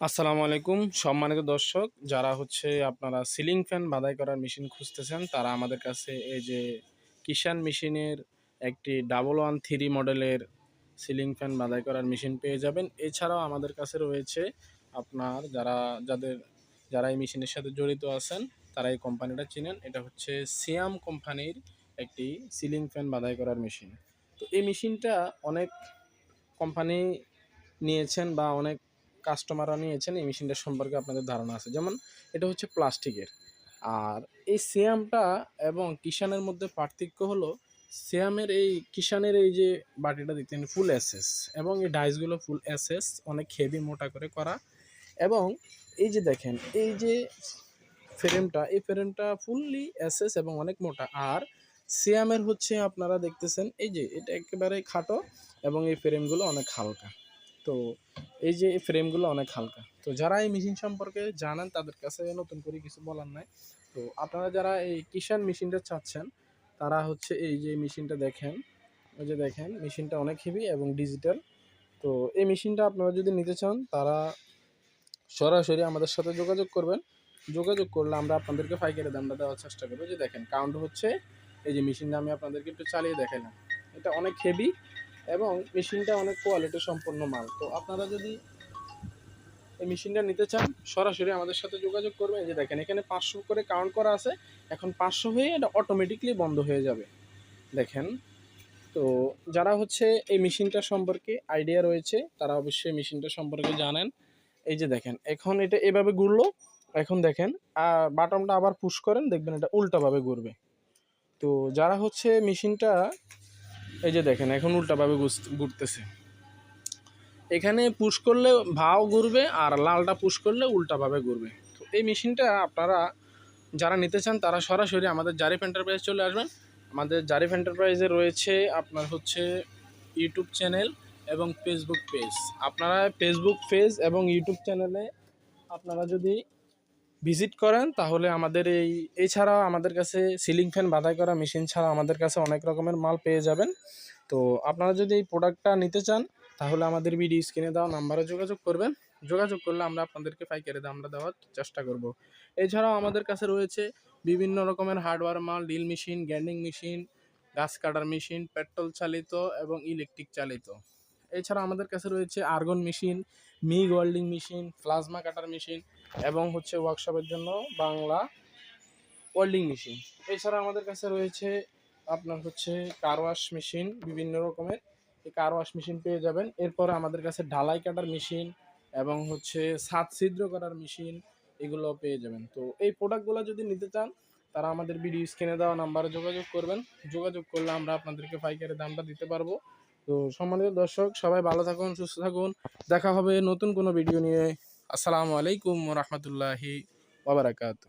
আসসালামু আলাইকুম। সম্মানিত দর্শক, যারা হচ্ছে আপনারা সিলিং ফ্যান বাধাই করার মেশিন খুঁজতেছেন, তারা আমাদের কাছে এই যে কিষান মেশিনের একটি ডাবল ওয়ান থ্রি মডেলের সিলিং ফ্যান বাদাই করার মেশিন পেয়ে যাবেন। এছাড়াও আমাদের কাছে রয়েছে আপনার যারা, যাদের, যারা এই মেশিনের সাথে জড়িত আছেন, তারা এই কোম্পানিটা চিনেন। এটা হচ্ছে সিয়াম কোম্পানির একটি সিলিং ফ্যান বাধাই করার মেশিন। তো এই মেশিনটা অনেক কোম্পানি নিয়েছেন বা অনেক কাস্টমাররা নিয়েছেন, এই মেশিনটা সম্পর্কে আপনাদের ধারণা আছে। যেমন এটা হচ্ছে প্লাস্টিকের। আর এই সিয়ামটা এবং কিষানের মধ্যে পার্থক্য হলো সিয়ামের এই কিষানের এই যে বাটিটা দেখতেন ফুল এসএস এবং এই ডাইসগুলো ফুল এসএস অনেক হেভি মোটা করে করা। এবং এই যে দেখেন, এই যে ফ্রেমটা এই ফ্রেমটা ফুললি এসএস এবং অনেক মোটা। আর সিয়ামের হচ্ছে আপনারা দেখতেছেন, এই যে এটা একেবারে খাটো এবং এই ফ্রেমগুলো অনেক হালকা। তো এই যে এই ফ্রেমগুলো অনেক হালকা। তো যারা এই মেশিন সম্পর্কে জানেন, তাদের কাছে নতুন করে কিছু বলার নাই। তো আপনারা যারা এই কিষান মেশিনটা চাচ্ছেন, তারা হচ্ছে এই যে মেশিনটা দেখেন। ওই যে দেখেন মেশিনটা অনেক হেভি এবং ডিজিটাল তো এই মেশিনটা আপনারা যদি নিতে চান, তারা সরাসরি আমাদের সাথে যোগাযোগ করবেন। যোগাযোগ করলে আমরা আপনাদেরকে পাইকারি দামটা দেওয়ার চেষ্টা করব। যে দেখেন কাউন্ট হচ্ছে। এই যে মেশিনটা আমি আপনাদেরকে একটু চালিয়ে দেখালাম এটা অনেক হেভি এবং মেশিনটা অনেক কোয়ালিটি সম্পন্ন মাল। তো আপনারা যদি এই মেশিনটা নিতে চান, সরাসরি আমাদের সাথে যোগাযোগ করবেন। যে দেখেন, এখানে পাঁচশো করে কাউন্ট করা আছে। এখন পাঁচশো হয়ে এটা অটোমেটিকলি বন্ধ হয়ে যাবে। দেখেন, তো যারা হচ্ছে এই মেশিনটা সম্পর্কে আইডিয়া রয়েছে, তারা অবশ্যই মেশিনটা সম্পর্কে জানেন। এই যে দেখেন, এখন এটা এভাবে ঘুরলো। এখন দেখেন বাটনটা আবার পুশ করেন, দেখবেন এটা উল্টাভাবে ঘুরবে। তো যারা হচ্ছে মেশিনটা এই যে দেখেন, এখন উল্টাভাবে ঘুরতেছে। এখানে পুশ করলে ভাও ঘুরবে আর লালটা পুশ করলে উল্টাভাবে ঘুরবে। তো এই মেশিনটা আপনারা যারা নিতে চান, তারা সরাসরি আমাদের জারিফ এন্টারপ্রাইজ চলে আসবেন। আমাদের জারিফ এন্টারপ্রাইজে রয়েছে আপনার হচ্ছে ইউটিউব চ্যানেল এবং ফেসবুক পেজ আপনারা ফেসবুক পেজ এবং ইউটিউব চ্যানেলে আপনারা যদি ভিজিট করেন, তাহলে আমাদের এই, এছাড়াও আমাদের কাছে সিলিং ফ্যান বাধাই করা মেশিন ছাড়া আমাদের কাছে অনেক রকমের মাল পেয়ে যাবেন। তো আপনারা যদি এই প্রোডাক্টটা নিতে চান, তাহলে আমাদের ভিডিও স্ক্রিনে দেওয়া নাম্বারে যোগাযোগ করবেন। যোগাযোগ করলে আমরা আপনাদেরকে পাইকারি দামটা দেওয়ার চেষ্টা করব। এছাড়াও আমাদের কাছে রয়েছে বিভিন্ন রকমের হার্ডওয়্যার মাল ডিল মেশিন গ্যান্ডিং মেশিন, গাছ কাটার মেশিন, পেট্রোল চালিত এবং ইলেকট্রিক চালিত। এছাড়া আমাদের কাছে রয়েছে argon machine MIG welding machine plasma cutter machine এবং হচ্ছে ওয়ার্কশপের জন্য বাংলা ওয়েল্ডিং মেশিন এছাড়া আমাদের কাছে রয়েছে আপনার হচ্ছে কার ওয়াশ মেশিন বিভিন্ন রকমের। এই কার ওয়াশ মেশিন পেয়ে যাবেন। এরপর আমাদের কাছে ঢালাই কাটার মেশিন এবং হচ্ছে ছাদ ছিদ্র করার মেশিন এগুলো পেয়ে যাবেন। তো এই প্রোডাক্টগুলো যদি নিতে চান, তারা আমাদের ভিডিও স্ক্রিনে দেওয়া নাম্বারে যোগাযোগ করবেন। যোগাযোগ করলে আমরা আপনাদেরকে পাইকারি দামটা দিতে পারব। তো সম্মানিত দর্শক, সবাই ভালো থাকুন, সুস্থ থাকুন। দেখা হবে নতুন কোনো ভিডিও নিয়ে। আসসালামু আলাইকুম রহমতুল্লাহি ওবরাকাতু